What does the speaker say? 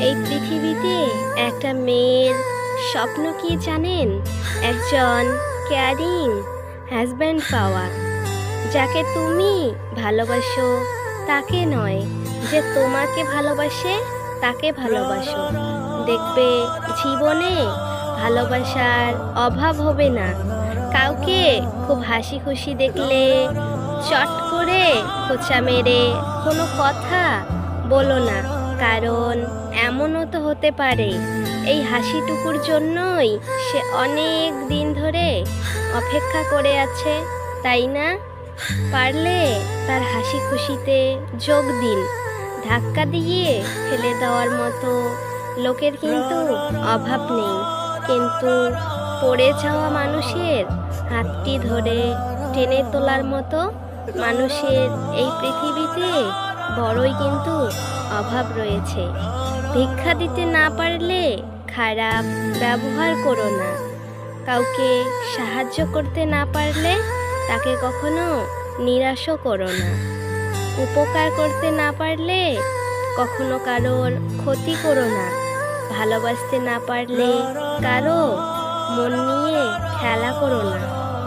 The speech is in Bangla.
এই পৃথিবীতে একটা মেয়ের স্বপ্ন কি জানেন? একজন কেয়ারিং হাজব্যান্ড পাওয়া। যাকে তুমি ভালোবাসো, তাকে নয়, যে তোমাকে ভালোবাসে, তাকে ভালোবাসো। দেখবে জীবনে ভালোবাসার অভাব হবে না। কাউকে খুব হাসি খুশি দেখলে চট করে খোঁচা মেরে কোনো কথা বলো না। কারণ এমনও তো হতে পারে। এই হাসিটুকুর জন্যই সে অনেক দিন ধরে অপেক্ষা করে আছে, তাই না? পারলে তার হাসি খুশিতে যোগ দিন। ধাক্কা দিয়ে ফেলে দেওয়ার মতো লোকের কিন্তু অভাব নেই। কিন্তু পড়ে যাওয়া মানুষের হাতটি ধরে টেনে তোলার মতো মানুষের এই পৃথিবীতে বড়ই কিন্তু অভাব রয়েছে। ভিক্ষা দিতে না পারলে খারাপ ব্যবহার করো না। কাউকে সাহায্য করতে না পারলে তাকে কখনো নিরাশও করো না। উপকার করতে না পারলে কখনো কারোর ক্ষতি করো না। ভালোবাসতে না পারলে কারও মন নিয়ে খেলা করো না।